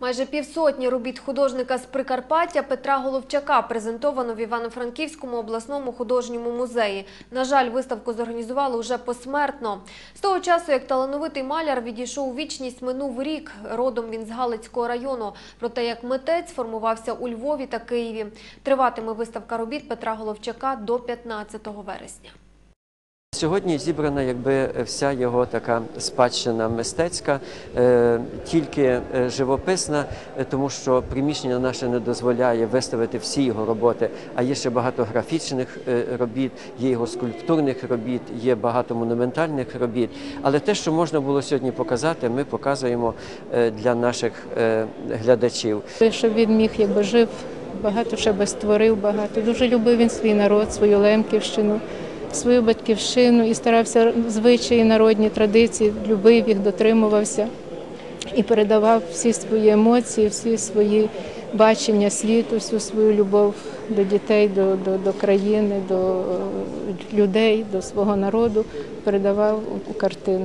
Майже півсотні робіт художника з Прикарпаття Петра Головчака презентовано в Івано-Франківському обласному художньому музеї. На жаль, виставку зорганізували уже посмертно. З того часу, як талановитий маляр відійшов у вічність, минув рік. Родом він з Галицького району. Проте як митець формувався у Львові та Києві. Триватиме виставка робіт Петра Головчака до 15 вересня. Сьогодні зібрана якби вся його така спадщина мистецька, е, тільки е, живописна, е, тому що приміщення наше не дозволяє виставити всі його роботи. А є ще багато графічних робіт, є його скульптурних робіт, є багато монументальних робіт. Але те, що можна було сьогодні показати, ми показуємо для наших глядачів. Щоб він міг, якби жив, багато ще би створив, багато. Дуже любив він свій народ, свою Лемківщину, свою батьківщину і старався звичаї, народні традиції, любив їх, дотримувався і передавав всі свої емоції, всі свої бачення світу, всю свою любов до дітей, до, до, до країни, до е, людей, до свого народу, передавав у картину.